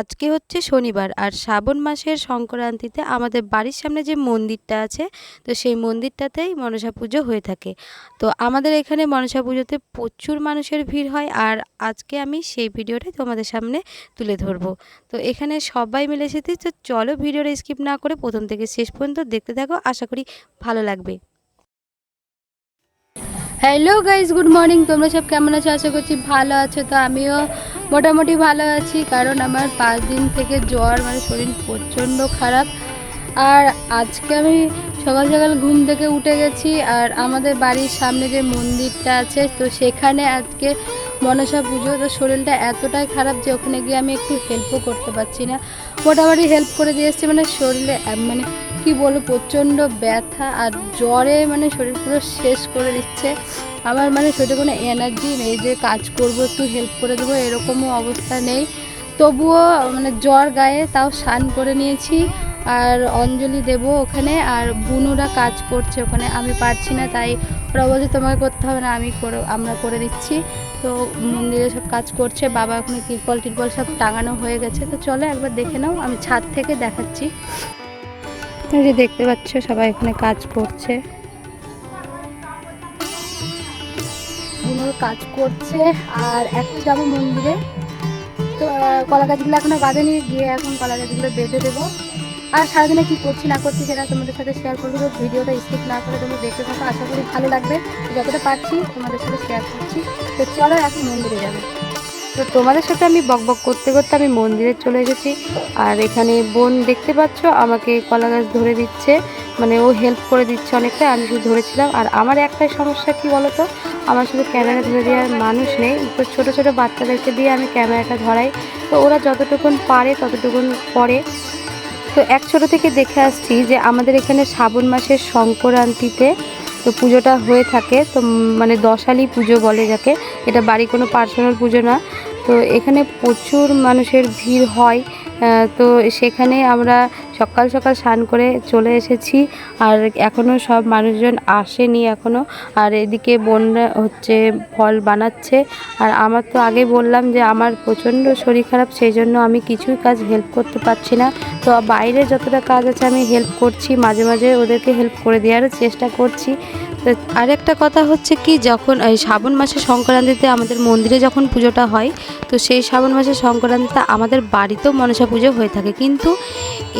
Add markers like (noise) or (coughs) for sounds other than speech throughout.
আজকে হচ্ছে শনিবার আর শ্রাবণ মাসের সংক্রান্তিতে আমাদের বাড়ির সামনে যে মন্দিরটা আছে, তো সেই মন্দিরটাতেই মনসা পুজো হয়ে থাকে। তো আমাদের এখানে মনসা পুজোতে প্রচুর মানুষের ভিড় হয় আর আজকে আমি সেই ভিডিওটাই তোমাদের সামনে তুলে ধরবো। তো এখানে সবাই মিলে এসেছি, তো চলো ভিডিওটা স্কিপ না করে প্রথম থেকে শেষ পর্যন্ত দেখতে থাকো, আশা করি ভালো লাগবে। হ্যালো গাইজ গুড মর্নিং তোমরা সব কেমন আছো? আশা করছি ভালো আছো। তো আমিও মোটামুটি ভালো আছি, কারণ আমার পাঁচ দিন থেকে জ্বর মানে শরীর প্রচণ্ড খারাপ। আর আজকে আমি সকাল সকাল ঘুম থেকে উঠে গেছি, আর আমাদের বাড়ির সামনে যে মন্দিরটা আছে, তো সেখানে আজকে মনসা পুজো। তো শরীরটা এতটাই খারাপ যে ওখানে গিয়ে আমি একটু হেল্পও করতে পারছি না। মোটামুটি হেল্প করে দিয়ে এসছি মানে শরীরে মানে কি বলব, প্রচণ্ড ব্যথা আর জ্বরে মানে শরীর পুরো শেষ করে দিচ্ছে। আমার মানে শরীরে কোনো এনার্জি নেই যে কাজ করব, একটু হেল্প করে দেবো, এরকমও অবস্থা নেই। তবুও মানে জ্বর গায়ে তাও স্নান করে নিয়েছি আর অঞ্জলি দেব ওখানে আর বুনুরা কাজ করছে ওখানে। আমি পারছি না, তাই ওরা বলছে তোমাকে করতে হবে না, আমি করে, আমরা করে দিচ্ছি। তো মন্দিরে সব কাজ করছে, বাবা ওখানে তিরপল টিরপল সব টাঙানো হয়ে গেছে। তো চলো একবার দেখে নাও, আমি ছাদ থেকে দেখাচ্ছি। যে দেখতে পাচ্ছ, সবাই এখানে কাজ করছে। কাজ করছে আর এখন যাব মন্দিরে। তো কলা গাছগুলো এখনও বাঁধেনি, গিয়ে এখন কলা গাছগুলো বেঁধে দেবো। আর সারাদিনে কি করছি, না করছি সেটা তোমাদের সাথে শেয়ার করব, তো ভিডিওটা স্কিপ না করে তোমরা দেখতে থাকো। আশা করি ভালো লাগবে। যতটা পারছি তোমাদের সাথে শেয়ার করছি। তো চলো এখন মন্দিরে যাবে। তো তোমাদের সাথে আমি বকবক করতে করতে আমি মন্দিরে চলে এসেছি। আর এখানে বোন দেখতে পাচ্ছ, আমাকে কলা গাছ ধরে দিচ্ছে। মানে ও হেল্প করে দিচ্ছে অনেকটা, আমি শুধু ধরেছিলাম। আর আমার একটাই সমস্যা কি বলতো? আমার শুধু ক্যামেরা ধরে দেওয়ার মানুষ নেই। তো ছোটো ছোটো বাচ্চাদেরকে দিয়ে আমি ক্যামেরাটা ধরাই। তো ওরা যতটুকুন পারে ততটুকুন করে। তো এক ছোটো থেকে দেখে আসছি যে আমাদের এখানে শ্রাবণ মাসের সংক্রান্তিতে তো পুজোটা হয়ে থাকে, তো মানে দশালি পুজো বলে যাকে। এটা বাড়ি কোনো পার্সোনাল পুজো না। তো এখানে প্রচুর মানুষের ভিড় হয় তো সেখানে আমরা সকাল সকাল স্নান করে চলে এসেছি। আর এখনও সব মানুষজন আসেনি এখনও আর এদিকে বোনরা হচ্ছে, ফল বানাচ্ছে। আর আমার তো আগে বললাম যে আমার প্রচণ্ড শরীর খারাপ, সেই জন্য আমি কিছুই কাজ হেল্প করতে পারছি না। তো বাইরে যতটা কাজ আছে আমি হেল্প করছি, মাঝে মাঝে ওদেরকে হেল্প করে দেওয়ারও চেষ্টা করছি। আরেকটা কথা হচ্ছে কি, যখন এই শ্রাবণ মাসের সংক্রান্তিতে আমাদের মন্দিরে যখন পুজোটা হয়, তো সেই শ্রাবণ মাসের সংক্রান্তিতে আমাদের বাড়িতেও মনসা পুজো হয়ে থাকে। কিন্তু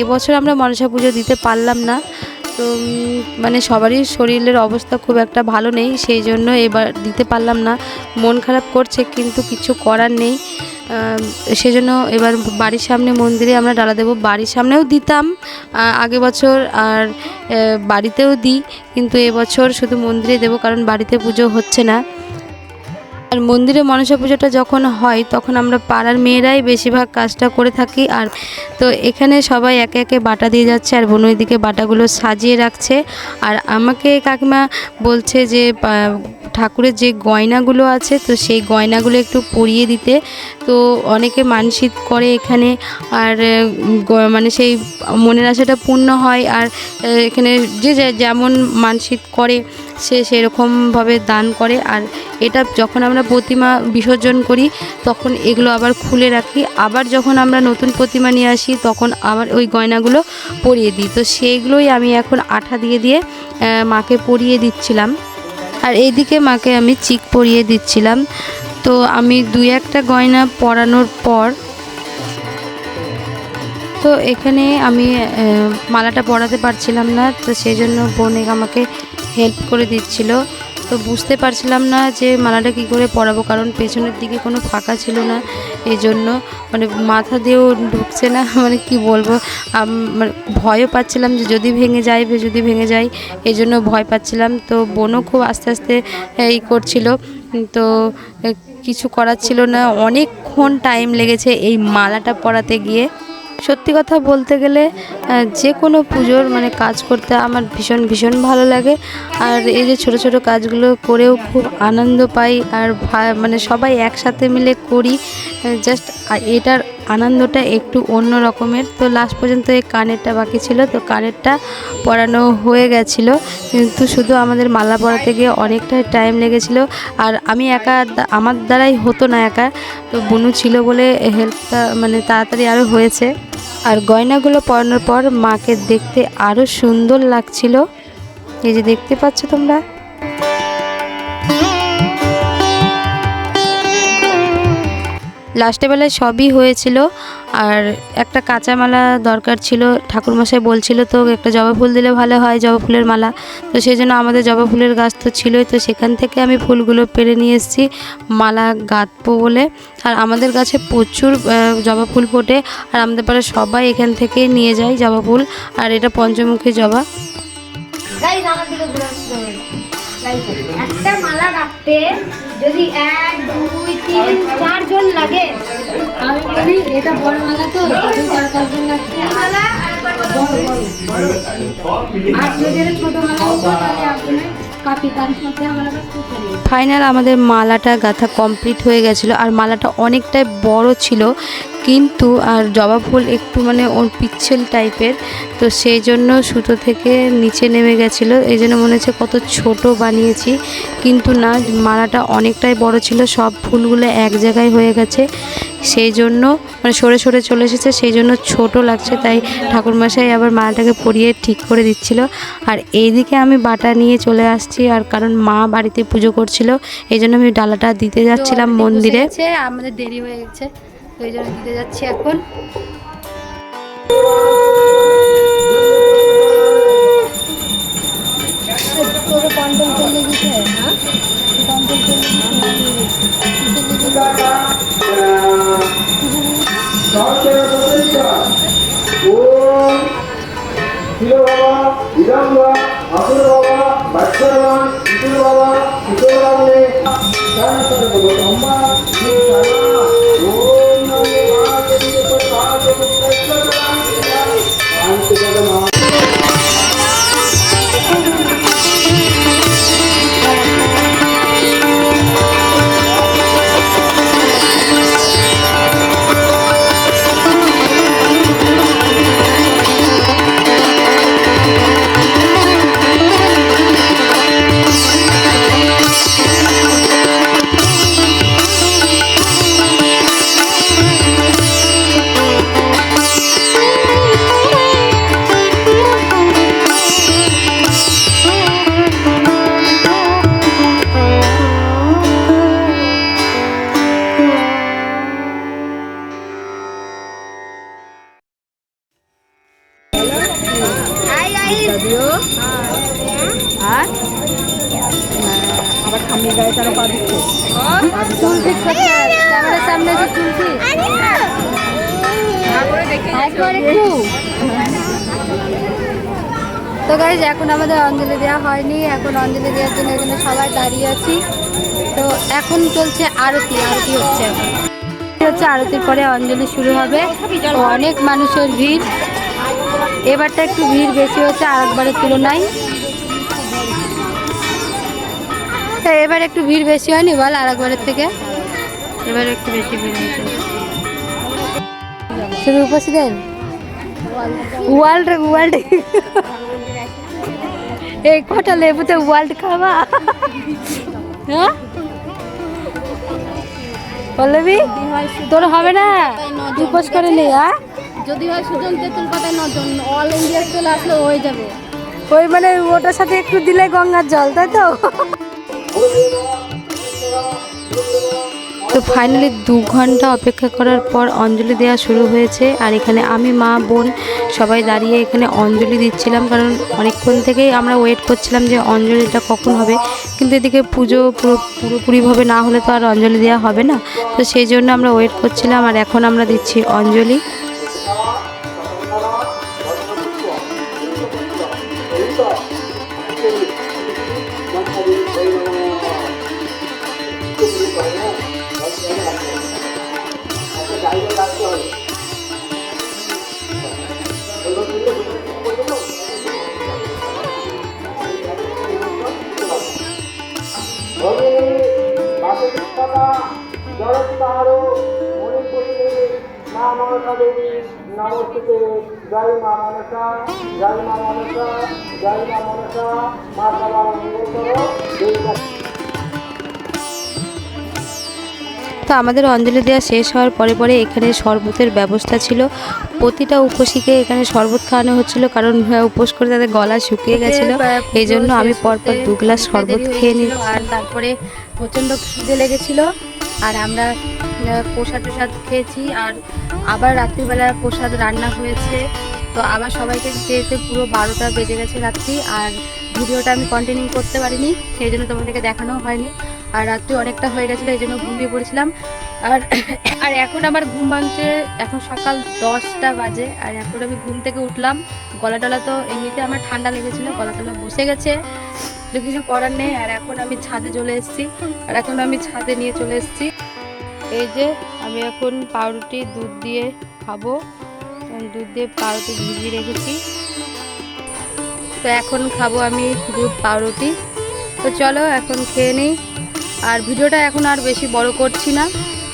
এবছর আমরা মনসা পুজো দিতে পারলাম না। তো মানে সবারই শরীরের অবস্থা খুব একটা ভালো নেই, সেই জন্য এবার দিতে পারলাম না। মন খারাপ করছে, কিন্তু কিছু করার নেই। সেজন্য এবার বাড়ির সামনে মন্দিরে আমরা ডালা দেবো। বাড়ির সামনেও দিতাম আগে বছর আর বাড়িতেও দিই, কিন্তু এবছর শুধু মন্দিরে দেবো কারণ বাড়িতে পুজো হচ্ছে না। আর মন্দিরে মনসা পুজোটা যখন হয়, তখন আমরা পাড়ার মেয়েরাই বেশিরভাগ কাজটা করে থাকি। আর তো এখানে সবাই একে একে বাটা দিয়ে যাচ্ছে আর বোন দিকে বাটাগুলো সাজিয়ে রাখছে। আর আমাকে কাকিমা বলছে যে ঠাকুরের যে গয়নাগুলো আছে, তো সেই গয়নাগুলো একটু পরিয়ে দিতে। তো অনেকে মানসিক করে এখানে, আর মানে সেই মনের আশাটা পূর্ণ হয়, আর এখানে যে যেমন মানসিক করে, সে সেরকমভাবে দান করে। আর এটা যখন আমরা প্রতিমা বিসর্জন করি, তখন এগুলো আবার খুলে রাখি। আবার যখন আমরা নতুন প্রতিমা নিয়ে আসি, তখন আবার ওই গয়নাগুলো পরিয়ে দিই। তো সেইগুলোই আমি এখন আঠা দিয়ে দিয়ে মাকে পরিয়ে দিচ্ছিলাম। আর এইদিকে মাকে আমি চিক পরিয়ে দিচ্ছিলাম। তো আমি দুই একটা গয়না পরানোর পর, তো এখানে আমি মালাটা পরাতে পারছিলাম না, তো সেই জন্য বোন আমাকে হেল্প করে দিচ্ছিল। তো বুঝতে পারছিলাম না যে মালাটা কি করে পরাবো, কারণ পেছনের দিকে কোনো ফাঁকা ছিল না। এই জন্য মানে মাথা দিয়েও ঢুকছে না (laughs) মানে কি বলব? মানে ভয়ও পাচ্ছিলাম যে যদি ভেঙে যায় যদি ভেঙে যায়, এই জন্য ভয় পাচ্ছিলাম। তো বোনও খুব আস্তে আস্তে এই করছিল। তো কিছু করার ছিল না। অনেকক্ষণ টাইম লেগেছে এই মালাটা পরাতে গিয়ে। সত্যি কথা বলতে গেলে যে কোনো পুজোর মানে কাজ করতে আমার ভীষণ ভীষণ ভালো লাগে। আর এই যে ছোট ছোট কাজগুলো করেও খুব আনন্দ পাই আর মানে সবাই একসাথে মিলে করি। জাস্ট এটার আনন্দটা একটু অন্য রকমের। তো লাস্ট পর্যন্ত এই কানেরটা বাকি ছিল, তো কানেরটা পরানো হয়ে গেছিল। কিন্তু শুধু আমাদের মালা পরাতে গিয়ে অনেকটাই টাইম লেগেছিল। আর আমি একা আমার দ্বারাই হতো না একা। তো বুনু ছিল বলে হেল্পটা মানে তাড়াতাড়ি আরও হয়েছে। আর গয়নাগুলো পরানোর পর মাকে দেখতে আরও সুন্দর লাগছিল। এই যে দেখতে পাচ্ছ তোমরা। লাস্টে বেলায় সবই হয়েছিল। আর একটা কাঁচা মালা দরকার ছিল। ঠাকুরমশাই বলছিল তো, একটা জবা ফুল দিলে ভালো হয়, জবা ফুলের মালা। তো সেই জন্য আমাদের জবা ফুলের গাছ তো ছিলই। তো সেখান থেকে আমি ফুলগুলো পেরে নিয়ে এসেছি মালা গাঁথবো বলে। আর আমাদের গাছে প্রচুর জবা ফুল ফোটে। আর আমাদের পাড়ার সবাই এখান থেকে নিয়ে যায় জবা ফুল। আর এটা পঞ্চমুখী জবা। একটা মালা রাখতে যদি এক, দুই, তিন, চারজন লাগে এটা বড় মালা তো আর ছোট মালা ফাইনাল আমাদের মালাটা গাঁথা কমপ্লিট হয়ে গেছিল, আর মালাটা অনেকটাই বড় ছিল, কিন্তু আর জবা ফুল একটু মানে ওর পিচ্ছিল টাইপের, তো সেই জন্য সুতো থেকে নিচে নেমে গেছিল, এই জন্য মনে হচ্ছে কত ছোট বানিয়েছি, কিন্তু না, মালাটা অনেকটাই বড় ছিল, সব ফুলগুলো এক জায়গায় হয়ে গেছে সেই জন্য মানে সরে সরে চলে এসেছে সেই জন্য ছোট লাগছে তাই ঠাকুরমশাই আবার মালাটাকে পরিয়ে ঠিক করে দিচ্ছিল। আর এইদিকে আমি বাটা নিয়ে চলে আসছি আর কারণ মা বাড়িতে পুজো করছিল এই জন্য আমি ডালাটা দিতে যাচ্ছিলাম মন্দিরে। আমাদের দেরি হয়ে গেছে এই জন্য দিতে যাচ্ছি এখন। কন্ট্রোল দিতে হ্যাঁ? ओम शिव চুল ঠিক করতে হবে। ক্যামেরার সামনে এসে চুল তো গাইজ এখন আমাদের অঞ্জলি দেওয়া হয়নি। এখন অঞ্জলি দেওয়ার জন্য এখানে সবাই দাঁড়িয়ে আছি। তো এখন চলছে আরতি আরতি হচ্ছে। এখন হচ্ছে, আরতির পরে অঞ্জলি শুরু হবে। অনেক মানুষের ভিড়। এবারটা একটু ভিড় বেশি হচ্ছে আরেকবারের তুলনায়। তো এবার একটু ভিড় বেশি হয়নি? বল আর একবারের থেকে। এবার একটু বেশি ভিড় হয়েছে। শুধু উপস্থিতের ওয়ার্ল্ড ওয়ার্ল্ড। এই কটা লেবুতে ওয়ার্ল্ড খাওয়া হ্যাঁ? পল্লবী তোর হবে না? উপোস করে নে হ্যাঁ যদি হয় সুজন তেঁতুল পাতায় নজন অল ইন্ডিয়া চলে আসলে হয়ে যাবে। ওই মানে ওটার সাথে একটু দিলে গঙ্গার জল তাই তো? তো ফাইনালি দু ঘণ্টা অপেক্ষা করার পর অঞ্জলি দেওয়া শুরু হয়েছে। আর এখানে আমি, মা, বোন সবাই দাঁড়িয়ে এখানে অঞ্জলি দিচ্ছিলাম। কারণ অনেকক্ষণ থেকেই আমরা ওয়েট করছিলাম যে অঞ্জলিটা কখন হবে। কিন্তু এদিকে পুজো পুরো পুরোপুরিভাবে না হলে তো আর অঞ্জলি দেওয়া হবে না। তো সেই জন্য আমরা ওয়েট করছিলাম আর এখন আমরা দিচ্ছি অঞ্জলি। ভবে বাসুদেবতা জড়ৎকারো মণিপুরে নাম দেবী নমস্তে জয় মা মনসা জয় মা মনসা জয় মা মনসা মা সবার মঙ্গল করো তো আমাদের অঞ্জলি দেওয়া শেষ হওয়ার পরে পরে এখানে শরবতের ব্যবস্থা ছিল। প্রতিটা উপসীকে এখানে শরবত খাওয়ানো হচ্ছিল কারণ উপোস করে তাদের গলা শুকিয়ে গেছিল। এই জন্য আমি পরপর দু গ্লাস শরবত খেয়ে নিই আর তারপরে প্রচণ্ড খিদে লেগেছিল। আর আমরা প্রসাদ টসাদ খেয়েছি আর আবার রাত্রিবেলা প্রসাদ রান্না হয়েছে। তো আবার সবাইকে দিতে পুরো বারোটা বেজে গেছে রাত্রি আর ভিডিওটা আমি কন্টিনিউ করতে পারিনি, সেই জন্য তোমাদেরকে দেখানো হয়নি। আর রাত্রি অনেকটা হয়ে গেছিল, এই জন্য ঘুমিয়ে পড়েছিলাম। আর (coughs) আর এখন আমার ঘুম ভাঙছে, এখন সকাল দশটা বাজে আর এখন আমি ঘুম থেকে উঠলাম। গলা টলা তো এমনিতে আমার ঠান্ডা লেগেছিলো, গলা টলা বসে গেছে কিছু করার নেই। আর এখন আমি ছাদে চলে এসেছি, আর এখন আমি ছাদে নিয়ে চলে এসেছি। এই যে আমি এখন পাউরুটি, দুধ দিয়ে খাব। দুধ দিয়ে পাউরুটি ভিজিয়ে রেখেছি। তো এখন খাব আমি দুধ, পাউরুটি। তো চলো এখন খেয়ে নিই। আর ভিডিওটা এখন আর বেশি বড় করছি না।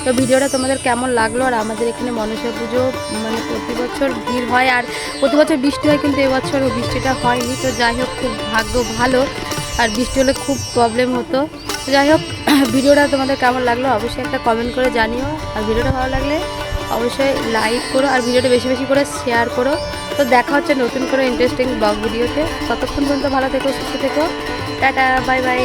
তো ভিডিওটা তোমাদের কেমন লাগল? আর আমাদের এখানে মনসা পুজো মানে প্রতি বছর ভিড় হয়। আর প্রতি বছর বৃষ্টি হয়, কিন্তু এবছর বৃষ্টিটা হয়নি। তো যাই হোক, খুব ভাগ্য ভালো। আর বৃষ্টি হলে খুব প্রবলেম হতো। যাই হোক, (clears throat) ভিডিওটা তোমাদের কেমন লাগল অবশ্যই একটা কমেন্ট করে জানিও। আর ভিডিওটা ভালো লাগলে অবশ্যই লাইক করো আর ভিডিওটা বেশি বেশি করে শেয়ার করো। তো দেখা হচ্ছে নতুন করে ইন্টারেস্টিং ব্লগ ভিডিওতে। ততক্ষণ পর্যন্ত ভালো থেকো, সুস্থ থেকো। Tata bye bye